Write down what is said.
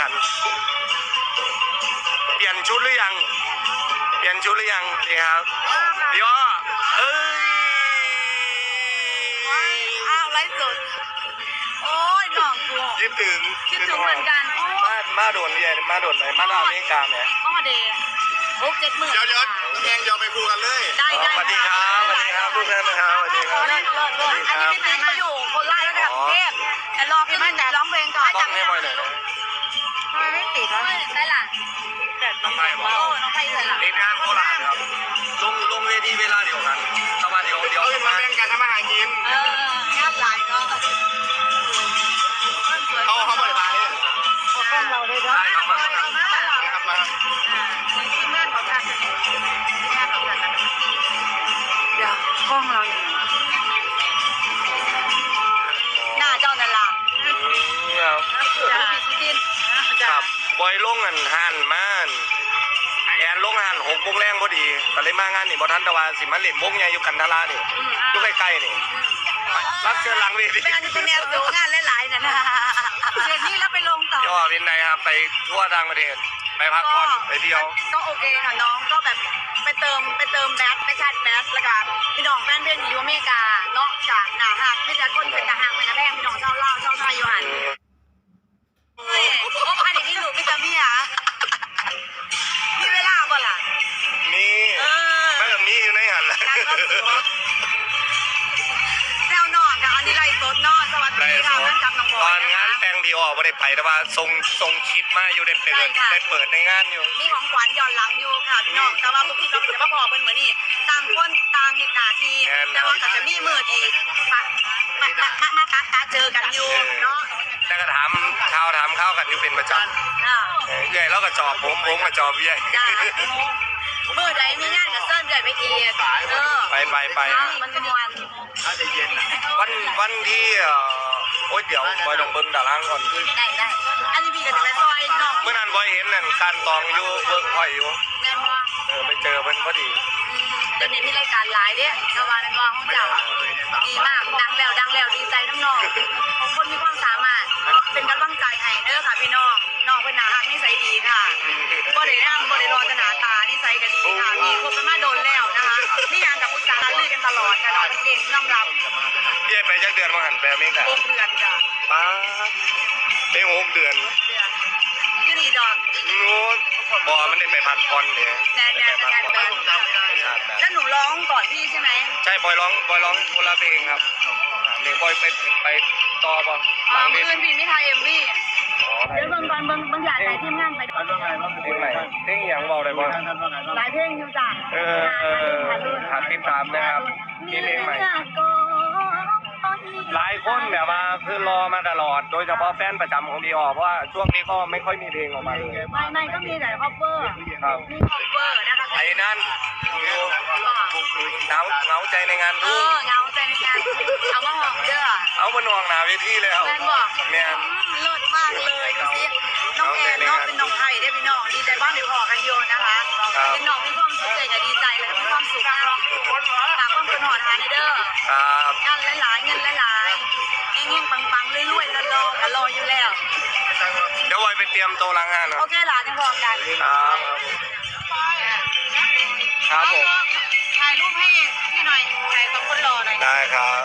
กัน เปลี่ยนชุดหรือยัง เปลี่ยนชุดหรือยังนี่ครับพี่อ้อเอ้ยอ้าวไลฟ์สดโอ้ยน้องกูคิดถึงคิดถึงเหมือนกันมามาโดนเรียนมาโดนไหนมาลาอเมริกาไหมอ้อเดย์หกเจ็ดหมื่นเดี๋ยวเดี๋ยวแยงเดี๋ยวไปคู่กันเลย ได้ได้สวัสดีครับสวัสดีครับทุกท่านนะครับสวัสดีครับเลิศเลิศเลิศอันนี้พี่ติ๊กเขาอยู่โคนไล่แล้วจากกรุงเทพแต่รอพี่มันร้องเพลงก่อน ต้องให้บ่อยหน่อยนะทำไมไม่ติดแล้วใช่ล่ะแต่น้องไผ่บอกน้องไผ่ใช่ล่ะติดงานโคราชครับลงลงเวทีเวลาเดียวกันแต่ว่าเดี๋ยวเดี๋ยวเอาอยู่มาแบ่งกันทำอาหารกินเอองานหลายก็เขาเขาบริบาลเลยกล้องเราเลยเนาะได้ครับมานะครับมาทีมงานของกันทีมงานของกันเดี๋ยวกล้องเราอยู่ อยลงอันหันมานแอนลงหันหกโมงแรงพอดีก็เลยมางานนี่บ่ทันแตะวันสิมาเล่นวงใหญ่อยู่กันทารานี่อยู่ใกล้ๆนี่รับเชิญหลังเวทีเป็นอันเป็นแนวดูงานหลายๆนะนะเดี๋ยวนี้แล้วไปลงต่อย่อเป็นไงครับไปทั่วต่างประเทศไปพักผ่อนไปเที่ยวก็โอเคค่ะน้องก็แบบไปเติมไปเติมแบทไปชาร์จแบทแล้วก็พี่น้องแฟนเพลงอยู่อเมริกาเนาะจากหนาหักไม่แต่คนเป็นหนาหักเป็นหนาแพงพี่น้องเจ้าเล่าเจ้าไทยอยู่หัน แหละการก็สวยแนวนอนกับอันนี้ไล่สดเนอนสวัสไรดีสค่ะดเพื่อนกับน้องบตออยนนะงานคะ แต่งพี่ออกไม่ได้ไปแต่ว่าทรงทรงคลิปมาอยู่ได้เปิดใช่ค่ะ ได้เปิดในงานอยู่ มีของขวัญย้อนหลังอยู่ค่ะพี่น้องแต่ว่าพวกพี่เราจะมาพอเป็นเหมือนนี่ต่างคนต่างเหตุหน้าที่แต่ว่าก็จะมีมือที่ปะมามามามามามาเจอกันอยู่เนาะแต่ก็ถามข่าวถามข้าวกันอยู่เป็นประจำจ้าเออเอื่อยแล้วก็จอบผมผมก็จอบเอื่อย จ้ามือใดมีงานกับเซิร์นใหญ่ไปอีกเออ ไปไปไปเนาะมันจะมวนถ้าจะเย็นนะวันวันที่เอ่อโอ๊ยเดี๋ยวบอยลองเบิ้งดารางก่อนได้ได้อันนี้พี่ก็จะไปซอยเนาะเมื่อนั้นบอยเห็นนั่นการตองอยู่เวิร์กพอยอยู่แม่นบ่เออไปเจอเพิ่นพอดีอืมเดี๋ยวนี้มีรายการหลายเด้ชาวบ้านนั่นว่าห้องเจ้าอะดีมากดังแล้วดังแล้วดีใจน้ำน้องของคนมีความสามารถ เป็นกำลังใจให้เด้อค่ะพี่น้องน้องเป็นหนาหักนิสัยดีค่ะบ่ได้ร่ำบ่ได้รอแตหนาตานิสัยก็ดีค่ะมีคบกันมาโดนแล้ว ตลอดค่ะน้องเป็นเก่งน้ำรับพี่ไปจักเดือนมาหันไปอเมริกาหกเดือนจ้ะป้าได้หกเดือนเดือนยี่ดีดอกนู้นบอมันได้ไปพักผ่อนเนี่ยแนนแนนแนนแนนแล้วหนูร้องก่อนพี่ใช่ไหมใช่บอยร้องบอยร้องคนละเพลงครับเพลงบอยไปไปต่อป่ะหอ่าลังเพลเมื่งอคืนพี่ไม่ทายเอ็มวีอ๋อ เดี๋ยวเบิ่งก่อนเบิ่งเบิ่งอยากใส่ทีมงาน เพลงไหนเพลงอย่างบอกได้บ่ท่านว่าไงบ้างหลายเพลงอยู่จ้ะเออเออหาติดตามนะครับมีเพลงใหม่หลายคนแบบว่าคือรอมาตลอด โดยเฉพาะแฟนประจำของดีออกเพราะว่าช่วงนี้ก็ไม่ค่อยมีเพลงออกมาเลยไม่ไม่ก็มีแต่คอปเปอร์ครับมีคอปเปอร์นะคะไอ้นั่นเหงาเหงาใจในงานเอทุกอเงาใจในการเอ เวทีแล้วแม่นบอกแม่นเลิศมากเลยดูสิน้องแอนเนาะเป็นน้องไทยได้พี่น้องดีใจบ้างได้พอกันโยนนะคะเป็นน้องมีความสุขใจกับดีใจแล้วก็มีความสุขนะฝากความเป็นหอดหาในเด้อครับงานหลายๆเงินหลายๆเองเงปังๆรวยๆแล้วรอกันรออยู่แล้วเดี๋ยวไว้ไปเตรียมโตวล้างงานนะโอเคหลานจะพอกันครับครับผมถ่ายรูปให้พี่หน่อยถ่ายกับคนรอหน่อยได้ครับ